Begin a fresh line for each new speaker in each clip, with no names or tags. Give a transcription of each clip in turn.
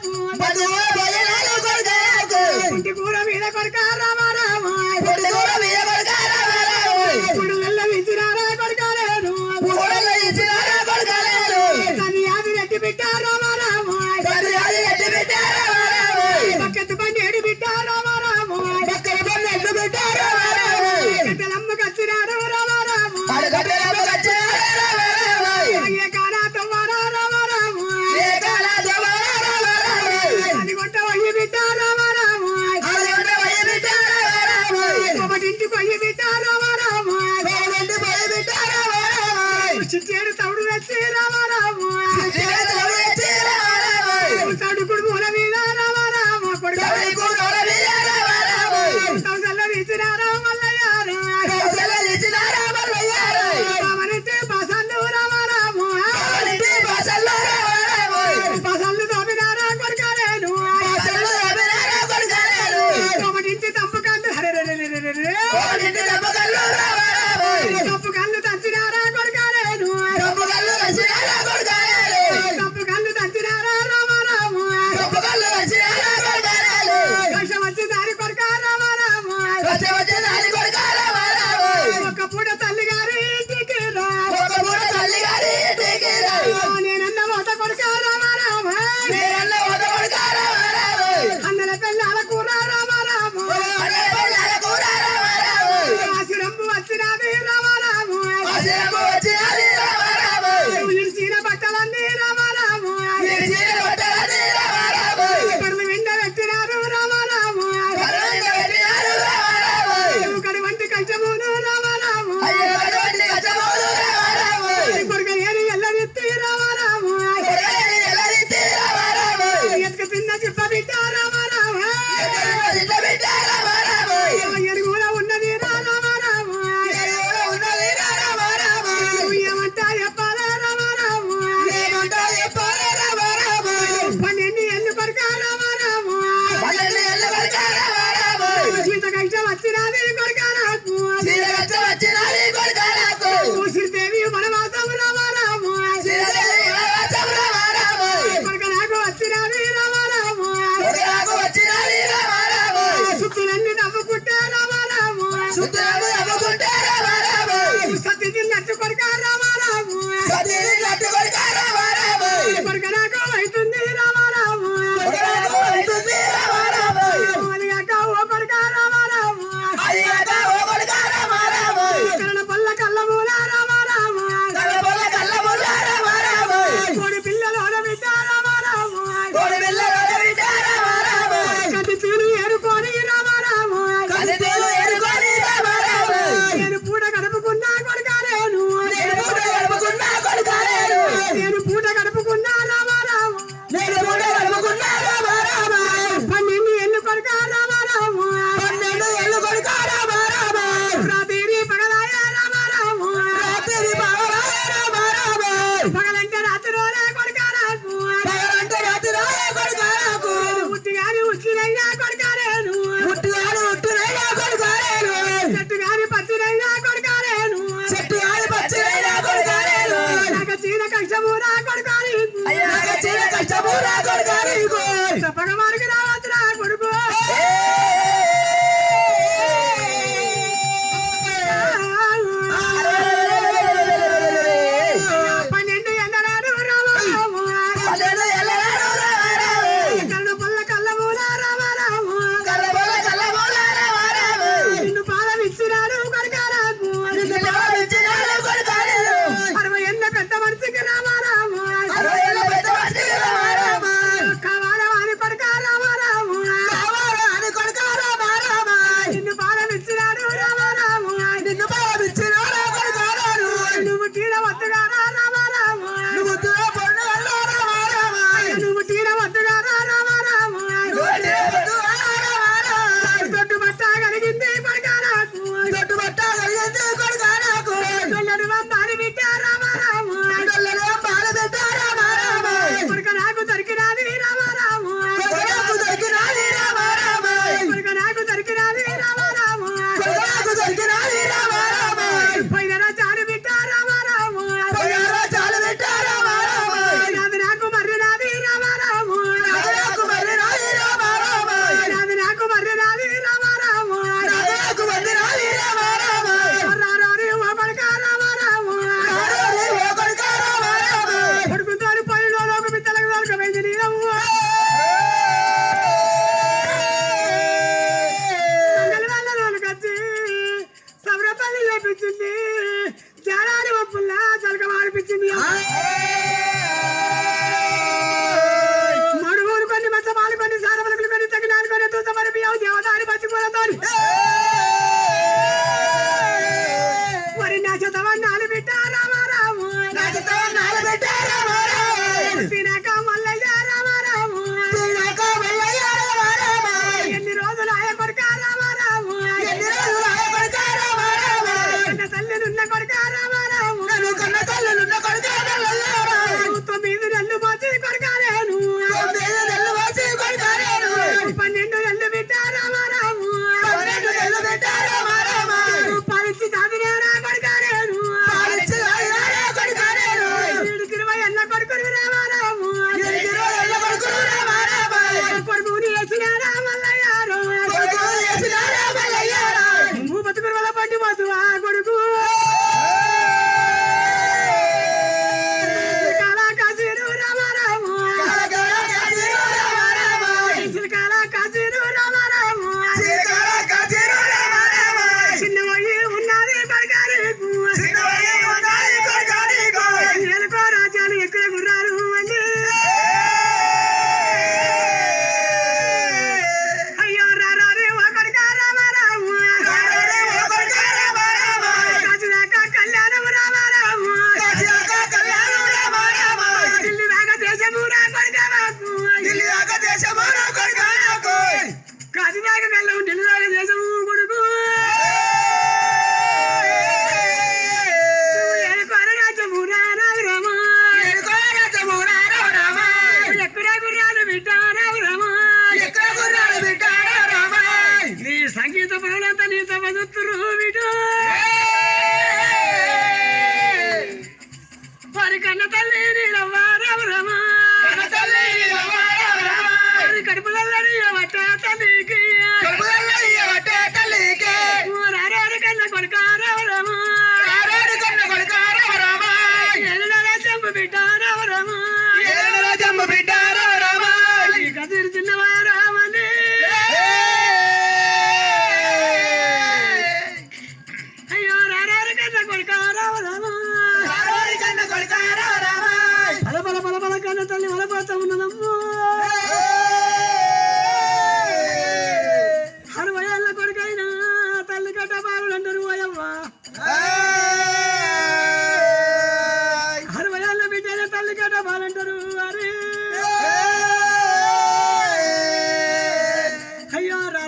but
the ustedes devil.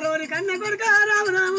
గోరి కన్న కొడుక
రామ
రామ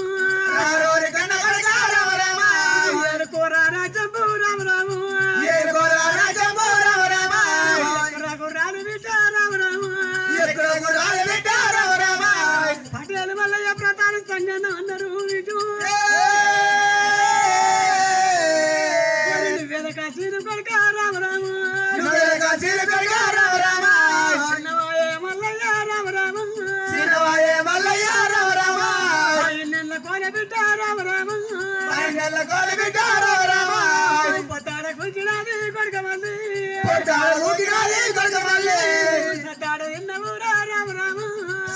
సత్యాడు ఎన్నవూరా
రామ రామ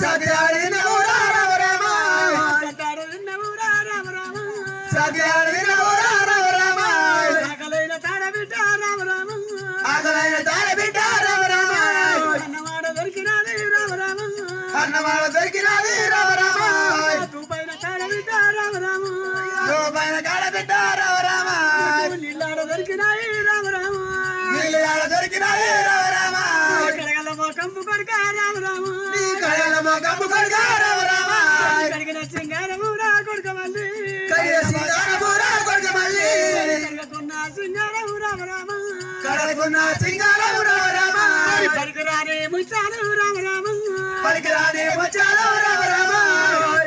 సత్యాడు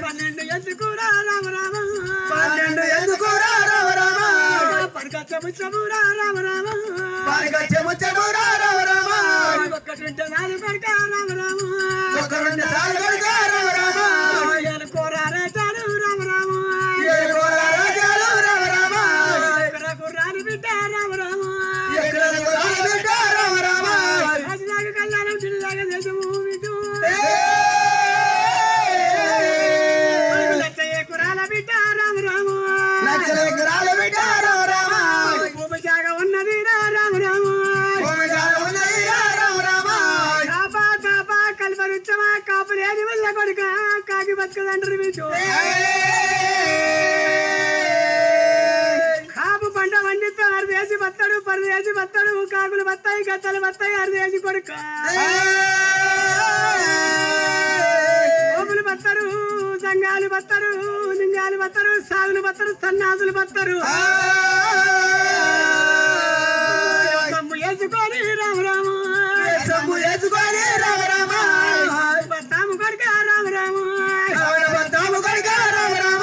పన్నెండు
ఎందుకు
రామ రామ. పన్నెండు ఎందుకు రామ రామ.
పడికచ్చము రామ రామ.
పడికచ్చము రామ రామ
నాజులు పడతారు రామ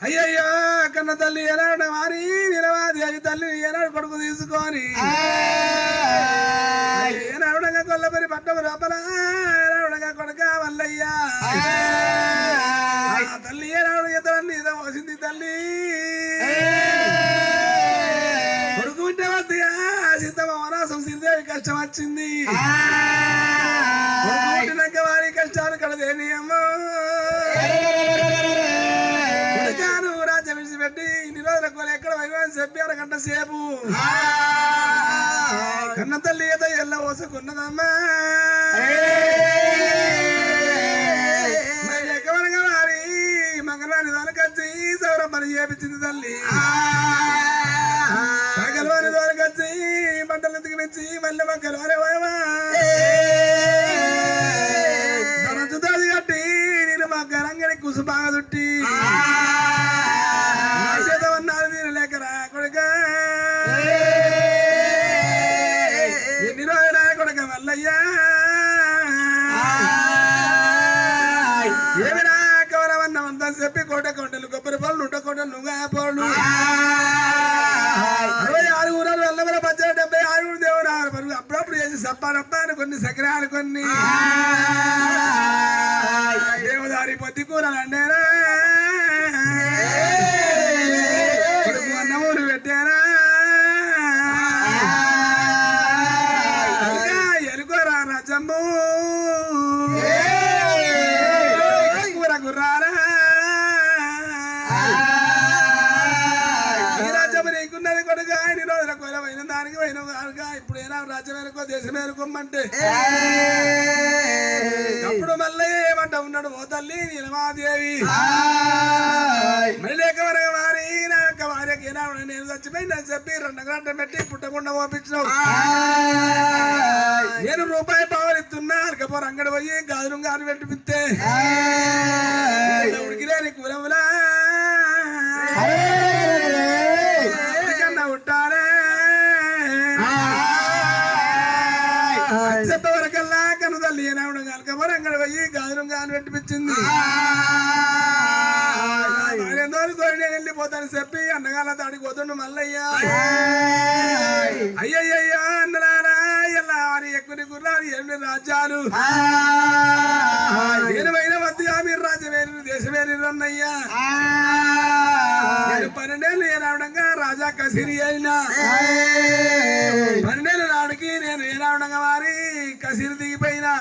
అయ్యయ్యో కన్న తల్లి ఎలా మారి నిలవాది. అది తల్లి ఎలాడు కొడుకు తీసుకొని? ఏనాడుగా కొల్లబరి పట్టము రపలా ఏనాడుగా కొడుక వల్లయ్యా? తల్లి ఇదా మోసింది తల్లి. కొడుకు ఉంటే వద్దయా సీతమ్మరాసం శ్రీదేవి కష్టం వచ్చింది. వారి కష్టాలు కడదేని అమ్మా. రాజ్యం విడిచిపెట్టి ఇన్ని రోజుల కోలు ఎక్కడ వైభవం చెప్పారు గంట సేపు. కన్న తల్లి ఏదో ఎల్ల ఓసుకున్నదమ్మా సగలవాని దొరకచ్చి సౌరం పని చేపించింది తల్లి? సగలవాని దొరకచ్చి మంటలు దిగిపించి మళ్ళీ మొక్కలు అరేవా కట్టి నేను మా గరంగని కుసు బాగా చుట్టి రాజమ్ము కూర ఇప్పుడు ఏనా రాజ్యం ఎనుకో దేశం ఎనుకోమంటే అప్పుడు మళ్ళీ ఏమంట ఉన్నాడు? ఓ తల్లి నీలమాదేవి. మళ్ళీ వారి నా యొక్క భార్యకి ఏనాడు నేను చచ్చిపోయింది అని చెప్పి రెండు గంట పెట్టి పుట్టకుండా పంపించినావు నేను రూపాయి పావులు ఇస్తున్నా అరకపోరు అంగడి పోయి గాజులు గారు పెట్టిపిస్తే ఉడికిలేని కులములా గాజులు గారు వెళ్ళిపోతాను చెప్పి అన్నగాల దాడికి పోతుండు మల్లయ్యా అయ్యయ్యా అన్నలారా ఎలా వారి ఎక్కువ గుర్రాలు ఎన్ని రాజ్యాలు ఏనువైన మధ్య మీరు రాజ్యమేరు దేశమేరు అన్నయ్యా నేను పన్నెండేళ్ళు రావడంగా రాజా కసిరి అయినా పన్నెండేళ్ళు రావడానికి నేను ఏనాడంగా వారి కసిరి దిగిపోయినా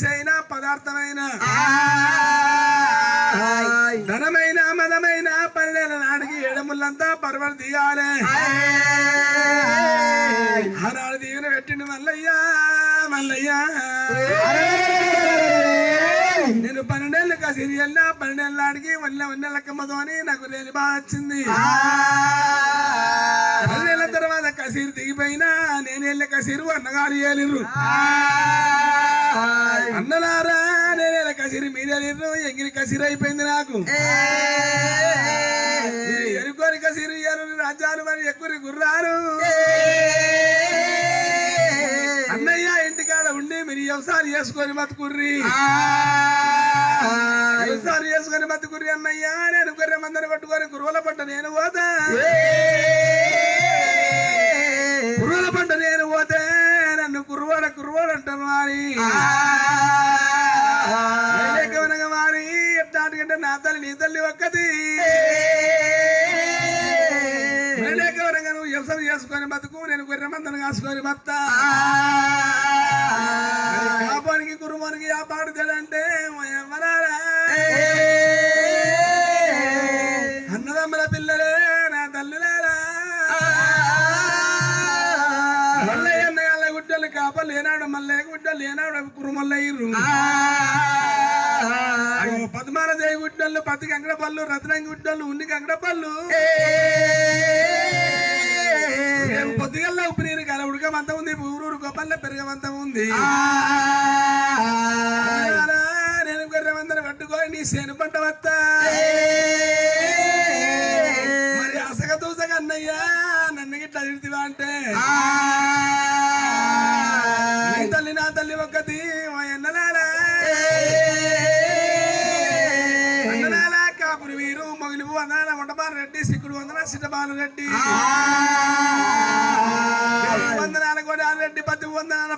పైసైనా పదార్థమైన ధనమైన మదమైన పన్నెండేళ్ళ నాటికి ఎడములంతా పర్వాలు దిగాలి ఆనాడు దీవెన పెట్టిండు మల్లయ్యా మల్లయ్యా. నేను పన్నెండేళ్ళు కసిరి వెళ్ళా పన్నెండేళ్ళ నాటికి వల్ల వన్నెలక్కమ్మతో అని నాకు రేని బాగా వచ్చింది పన్నెండేళ్ళ తర్వాత కసిరి దిగిపోయినా నేను వెళ్ళే కసిరు అన్నగారు ఏలిర్రు. అన్నలారా నేను కసిరి మీరు వెళ్ళిర్రు ఎంగిరి కసిరి అయిపోయింది నాకు. మీరు ఎరుకోని కసిరు ఎరు రాజ్యాలు మరి ఎక్కువ గుర్రారు అన్నయ్య ఇంటికాడ ఉండి మీరు వ్యవసాయం చేసుకొని బతుకుర్రి. వ్యవసాయం చేసుకొని బతుకుర్రి అన్నయ్య నేను గొర్రె మందని కొట్టుకొని గురువుల పంట నేను పోతా. నన్ను కురువాడ కురువాడు అంటారు వారి లేకవనగా వారి ఎట్టాటికంటే నా తల్లి నీ తల్లి ఒక్కది. లేకవనగా నువ్వు వ్యవసాయం చేసుకొని బతుకు నేను గొర్రె మందను కాసుకొని బతా పాపానికి కురుమానికి ఆ పాడు తెలంటే ఎవరారా మల్లయ్య గుడ్డలు ఏనాడు కురుమల్లయ్యరు పద్మాన దేవి గుడ్డలు పత్తి కంకడ పళ్ళు రత్నంగి గుడ్డలు ఉన్ని కంకడ పళ్ళు రేపు పొద్దుగల్లా ఉప్పు నీరు కాల ఉడకమంత ఉంది ఊరూరు గొప్పల్ల పెరగమంత ఉంది. నేను గొర్రె మందను పట్టుకొని నీ సేను పంట వస్తా మరి అసగ తూసగ అన్నయ్యా నన్ను గిట్ల అడిగితివా అంటే? వందన సిద్ధబాల రెడ్డి వందనాల కూడా రెడ్డి పత్తి వందనాల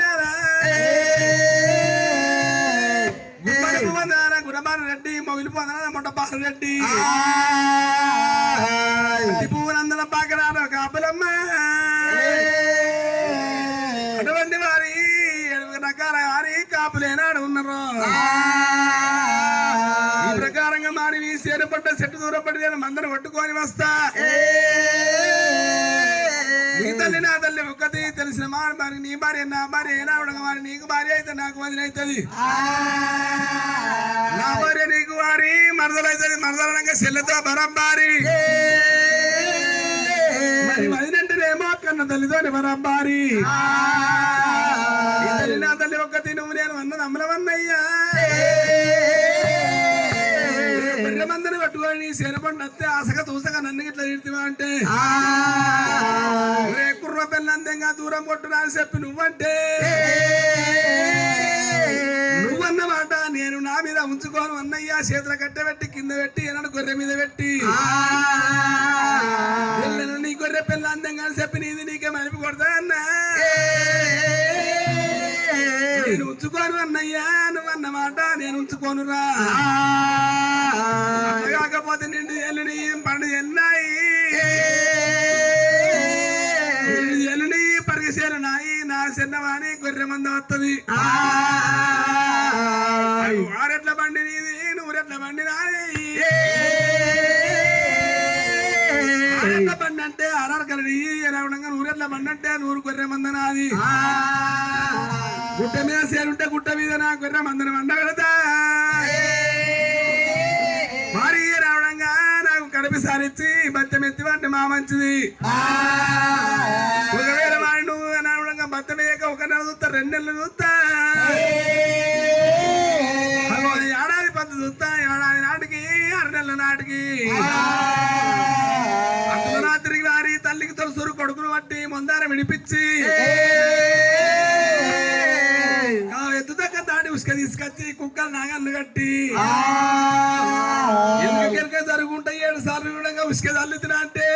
నేరా గుమ్మడిపు వందనాల గుడబాల రెడ్డి మొగిలిపు వందనాల మొండబాల రెడ్డి. పువ్వునందల పాకరాలు సేరుపడ్డ చెట్టు దూరపడి నేను మందరు పట్టుకొని వస్తా. నీ తల్లి నా తల్లి ఒక్కటి తెలిసిన మారి మరి నీ భార్య నా భార్య ఏనావిడగా మరి నీకు భార్య అయితే నాకు వదిన అవుతుంది. నా భార్య నీకు వారి మరదలైతుంది మరదలనంగా చెల్లెతో బరంబారి మరి వదినంటేనేమో కన్న తల్లితోని బరంబారి ఈ తల్లి నా తల్లి ఒక్కటి నువ్వు నేను అన్నది అమ్మలవన్నయ్యా పట్టుకొని శనపండు వస్తే అసగ తూసగా నన్ను ఇట్లా తిడుతున్నా అంటే? ఒరే కుర్ర పిల్ల అందంగా దూరం కొట్టురా అని చెప్పి నువ్వంటే? నువ్వన్నమాట నేను నా మీద ఉంచుకోను అన్నయ్య చేతుల కట్టెబెట్టి కింద పెట్టి ఎన్నడు గొర్రె మీద పెట్టి. నీ గొర్రె అని చెప్పి నీది నీకే మలిపి కొడతా అన్నా నేను ఉంచుకోను అన్నయ్యా నువ్వు అన్నమాట నేను ఉంచుకోనురా. కాకపోతే నిండు ఎల్లుని పండు ఎన్నాయి? నిండు ఎల్లుని పరిగసేలు నాయి నా చిన్నవాణి గొర్రె మంద వస్తుంది ఆరెట్ల బండి నీది రెట్ల బండి నాది. ఆరెట్ల బండి అంటే ఆరారు ఎలా ఉండగా నూరెట్ల బండి అంటే నూరు గొర్రె మంద నాది. గుట్ట మీద సేరుంటే గుట్ట మీద నా గొర్రె మందన మండ కడతా మరి రావడంగా నాకు కడిపి సారిచ్చి బత్తెం ఎత్తి వాడిని మా మంచిది. ఒకవేళ వాడు నువ్వు రావడంగా బత్తెం వేయక ఒక నెల చూస్తా రెండు నెలలు చూస్తా. ఏడాది పద్దు చూస్తా ఏడాది నాటికి ఆరు నెలల నాటికి. అందులో రాత్రికి వారి తల్లికి తొలసూరు కొడుకును బట్టి ముందార విడిపించి. కుక్కలు నాగన్ను కట్టి. ఎందుకు జరుగుంటాయి? ఏడు సార్లు కూడా ఉసుక చల్లుతున్నా అంటే.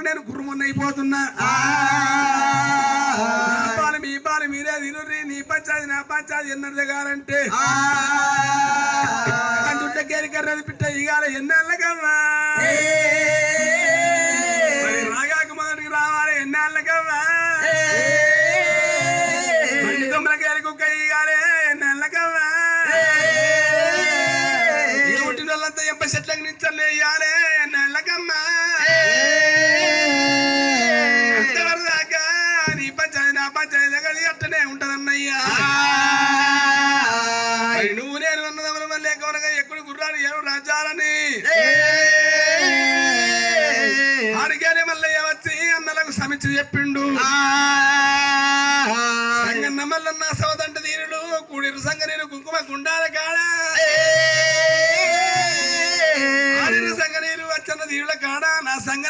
నేను గుర్రమున్న అయిపోతున్నా. పాలు మీ పాలు మీరే తినుర్రి నీ పంచాది నా పంచాది ఎన్నది కారంటే అందుంటే కేరికర్రది పిట్ట ఇగాల ఎన్నేళ్ళకమ్మా మరి రాగాక మొదటికి రావాలి ఎన్నేళ్ళకమ్మా మళ్ళీ తొమ్మిది కేరి కుక్క ఇగాలే ఎన్నేళ్ళకమ్మా ఏ. పుట్టిన వాళ్ళంతా ఎంప చెట్లకు నిచ్చలే ఇయ్యాలే దగ్గర అట్టనే ఉంటదన్నయ్యా. నువ్వు నేను అన్నదమ్ముల వల్ల కనుక ఎక్కడ గుర్రాలు ఏడు రాజ్యాలని ఆడికేనే మల్లయ్య వచ్చి అన్నలకు సమిచ్చి చెప్పిండు.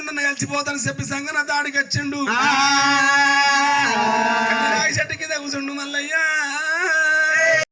నా సంగన్న కలిసిపోతాను చెప్పి సంగన దాడికి వచ్చిండు. చెట్టు కింద కూర్చుండు మల్లయ్య.